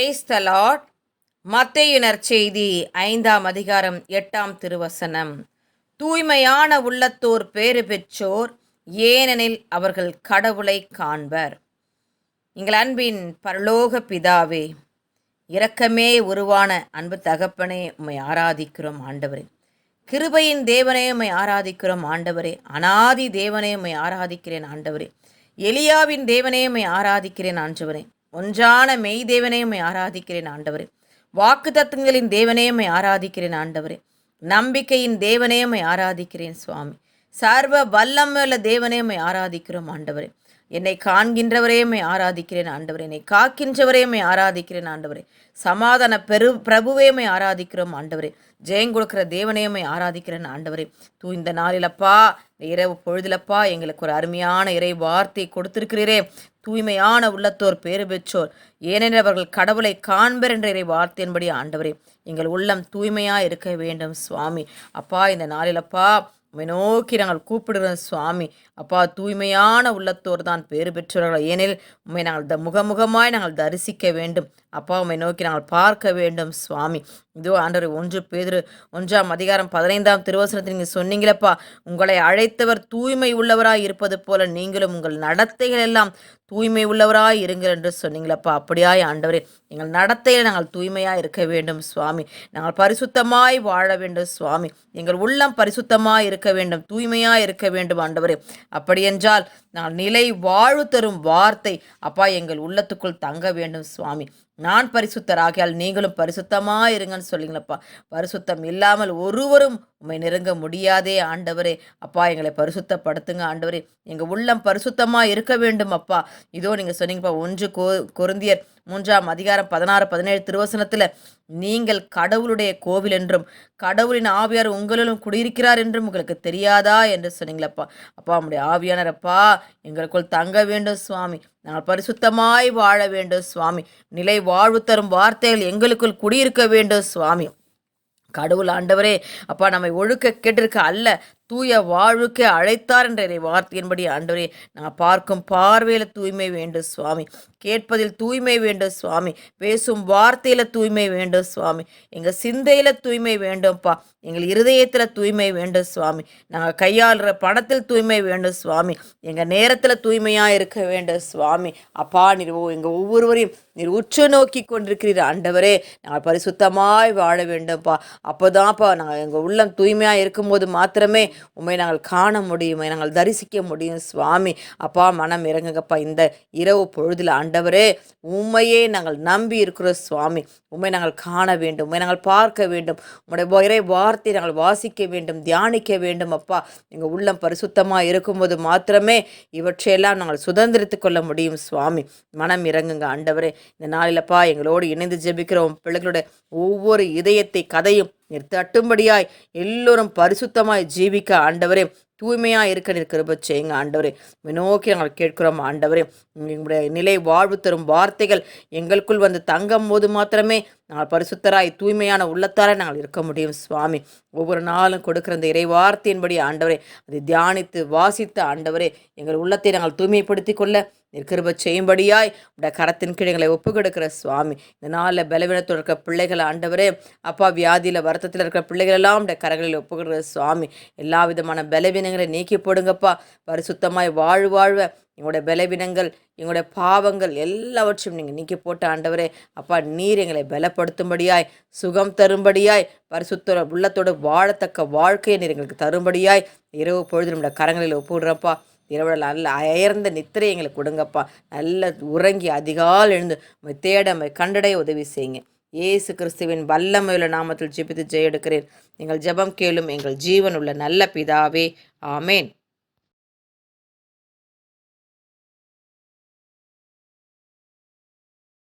Praise the செய்தி ஐந்தாம் அதிகாரம் எட்டாம் திருவசனம். தூய்மையான உள்ளத்தோர் பேறு பெற்றோர் ஏனெனில் அவர்கள் கடவுளை காண்பர். எங்கள் அன்பின் பரலோக பிதாவே இரக்கமே உருவான அன்பு தகப்பனே உம்மை ஆராதிக்கிறோம் ஆண்டவரே. கிருபையின் தேவனே உம்மை ஆராதிக்கிறோம் ஆண்டவரே. அனாதி தேவனே உம்மை ஆராதிக்கிறேன் ஆண்டவரே. எலியாவின் தேவனே உம்மை ஆராதிக்கிறேன் ஆண்டவரே. ஒன்றான மெய் ஆராதிக்கிறேன் ஆண்டவரே. வாக்கு தத்துவங்களின் தேவனே ஆராதிக்கிறேன் ஆண்டவரே. நம்பிக்கையின் தேவனே ஆராதிக்கிறேன் சுவாமி. சர்வ வல்லமுள்ள தேவனே ஆராதிக்கிறோம் ஆண்டவரே. என்னை காண்கின்றவரே ஆராதிக்கிறேன் ஆண்டவரே. என்னை காக்கின்றவரே ஆராதிக்கிறேன் ஆண்டவரே. சமாதான பெரு பிரபுவே ஆராதிக்கிறோம் ஆண்டவரே. ஜெயம் கொடுக்கிற தேவனே ஆராதிக்கிறேன் ஆண்டவரே. தூ இந்த நாளிலப்பா இந்த இரவு பொழுதுலப்பா எங்களுக்கு ஒரு அருமையான இறை வார்த்தை கொடுத்திருக்கிறீரே. தூய்மையான உள்ளத்தோர் பேறு பெற்றோர். ஏனெனில் அவர்கள் கடவுளை காண்பர் என்ற இறை வார்த்தையின்படி ஆண்டவரே. எங்கள் உள்ளம் தூய்மையாக இருக்க வேண்டும் சுவாமி. அப்பா இந்த நாளிலப்பா நோக்கி நாங்கள் கூப்பிடுகிறோம் சுவாமி. அப்பா தூய்மையான உள்ளத்தோர் தான் பேறு பெற்றவர்கள். ஏனில் உண்மை நாங்கள் த முகமுகமாய் நாங்கள் தரிசிக்க வேண்டும். அப்பா உம்மை நோக்கி நாங்கள் பார்க்க வேண்டும் சுவாமி. இதோ ஆண்டவர் ஒன்று பேதிரு ஒன்றாம் அதிகாரம் பதினைந்தாம் திருவசனத்தில் நீங்கள் சொன்னீங்களப்பா உங்களை அழைத்தவர் தூய்மை உள்ளவராய் இருப்பது போல நீங்களும் உங்கள் நடத்தைகள் எல்லாம் தூய்மை உள்ளவராய் இருங்கள் என்று சொன்னீங்களப்பா. அப்படியாய் ஆண்டவரே எங்கள் நடத்தையில் நாங்கள் தூய்மையாக இருக்க வேண்டும் சுவாமி. நாங்கள் பரிசுத்தமாய் வாழ வேண்டும் சுவாமி. எங்கள் உள்ளம் பரிசுத்தமாய் இருக்க இருக்க வேண்டும் தூய்மையாக இருக்க வேண்டும் ஆண்டவரே. அப்படியென்றால் நான் நிலை வாழ்வு தரும் வார்த்தை அப்பா எங்கள் உள்ளத்துக்குள் தங்க வேண்டும் சுவாமி. நான் பரிசுத்தராகியால் நீங்களும் பரிசுத்தமாக இருங்கன்னு சொல்லிங்களப்பா பரிசுத்தம் இல்லாமல் ஒருவரும் உண்மை நெருங்க முடியாதே ஆண்டவரே. அப்பா எங்களை பரிசுத்தப்படுத்துங்க ஆண்டவரே. எங்கள் உள்ளம் பரிசுத்தமாக இருக்க வேண்டும் அப்பா. இதோ நீங்கள் சொன்னீங்கப்பா ஒன்று கொருந்தியர் மூன்றாம் அதிகாரம் பதினாறு பதினேழு திருவசனத்தில் நீங்கள் கடவுளுடைய கோவில் என்றும் கடவுளின் ஆவியார் உங்களிலும் குடியிருக்கிறார் என்றும் உங்களுக்கு தெரியாதா? என்று சொன்னீங்களப்பா. அப்பா நம்முடைய ஆவியானரப்பா எங்களுக்குள் தங்க வேண்டும் சுவாமி. நாங்கள் பரிசுத்தமாய் வாழ வேண்டும் சுவாமி. நிலை வாழ்வு தரும் வார்த்தைகள் எங்களுக்குள் குடியிருக்க வேண்டும் சுவாமி. கடவுள் ஆண்டவரே அப்பா நம்மை ஒழுக்க கேட்டிருக்க அல்ல. தூய வாழ்வுக்கு அழைத்தார் என்ற வார்த்தையின்படி ஆண்டவரே நான் பார்க்கும் பார்வையில் தூய்மை வேண்டும் சுவாமி. கேட்பதில் தூய்மை வேண்டும் சுவாமி. பேசும் வார்த்தையில் தூய்மை வேண்டும் சுவாமி. எங்கள் சிந்தையில் தூய்மை வேண்டும்ப்பா எங்கள் இருதயத்தில் தூய்மை வேண்டும் சுவாமி. நாங்கள் கையாளுற பணத்தில் தூய்மை வேண்டும் சுவாமி. எங்கள் நேரத்தில் தூய்மையாக இருக்க வேண்டும் சுவாமி. அப்பா நீர் ஓ- எங்கள் ஒவ்வொருவரையும் நீர் உற்று நோக்கி கொண்டிருக்கிறீர் ஆண்டவரே. நாங்கள் பரிசுத்தமாய் வாழ வேண்டும்ப்பா அப்போதான்ப்பா நாங்கள் எங்கள் உள்ளம் தூய்மையாக இருக்கும்போது மாத்திரமே உண்மை நாங்கள் காண முடியும் நாங்கள் தரிசிக்க முடியும். சுவாமி அப்பா மனம் இறங்குங்கப்பா. இந்த இரவு பொழுதில் ஆண்டவரே உண்மையே நாங்கள் நம்பி இருக்கிறோம் சுவாமி. உண்மை நாங்கள் காண வேண்டும் உண்மை நாங்கள் பார்க்க வேண்டும். உங்களுடைய இறை வார்த்தை நாங்கள் வாசிக்க வேண்டும் தியானிக்க வேண்டும் அப்பா. எங்கள் உள்ளம் பரிசுத்தமாக இருக்கும்போது மாத்திரமே இவற்றையெல்லாம் நாங்கள் சுதந்திரித்து கொள்ள முடியும் சுவாமி. மனம் இறங்குங்க ஆண்டவரே. இந்த நாளிலப்பா எங்களோடு இணைந்து ஜெபிக்கிறோம். பிள்ளைகளுடைய ஒவ்வொரு இதயத்தை கதையும் நீர் தட்டும்படியாய் எல்லோரும் பரிசுத்தமாய் ஜீவிக்க ஆண்டவரே தூய்மையாக இருக்க நிற்கிறப்ப செய்யுங்க ஆண்டவரே. உம்மை நோக்கி நாங்கள் கேட்கிறோம் ஆண்டவரே எங்களுடைய நிலை வாழ்வு தரும் வார்த்தைகள் எங்களுக்குள் வந்து தங்கும் போது மாத்திரமே நாங்கள் பரிசுத்தராய் தூய்மையான உள்ளத்தார நாங்கள் இருக்க முடியும் சுவாமி. ஒவ்வொரு நாளும் கொடுக்குற இந்த இறை வார்த்தையின்படி ஆண்டவரே அதை தியானித்து வாசித்த ஆண்டவரே எங்கள் உள்ளத்தை நாங்கள் தூய்மைப்படுத்தி கொள்ள நிற்கிருப செய்யும்படியாய் உடைய கரத்தின் கீழங்களை ஒப்புக்கெடுக்கிற சுவாமி. இந்த நாளில் பலவீனத்தில் இருக்கிற பிள்ளைகளை ஆண்டவரே அப்பா வியாதியில் வருத்தத்தில் இருக்கிற பிள்ளைகள் எல்லாம் உடைய கரங்களில் ஒப்பு சுவாமி. எல்லா விதமான பலவீனங்களை நீக்கி போடுங்கப்பா. பரிசுத்தமாய் வாழ் வாழ்வ எங்களுடைய பலவீனங்கள் எங்களுடைய பாவங்கள் எல்லாவற்றையும் நீங்கள் நீக்கி போட்ட ஆண்டவரே அப்பா நீர் எங்களை பலப்படுத்தும்படியாய் சுகம் தரும்படியாய் பரிசுத்த உள்ளத்தோடு வாழத்தக்க வாழ்க்கையை நீர் எங்களுக்கு தரும்படியாய் இரவு பொழுது நம்முடைய கரங்களில் ஒப்புடுறப்பா இரவு நல்ல அயர்ந்த நித்திரை எங்களுக்கு கொடுங்கப்பா. நல்ல உறங்கி அதிகால் எழுந்து தேடமை கண்டடைய உதவி செய்யுங்க. இயேசு கிறிஸ்துவின் வல்லமையுள்ள நாமத்தில் ஜெபித்து ஜெயெடுக்கிறேன். எங்கள் ஜெபம் கேளும் எங்கள் ஜீவன் உள்ள நல்ல பிதாவே. ஆமேன்.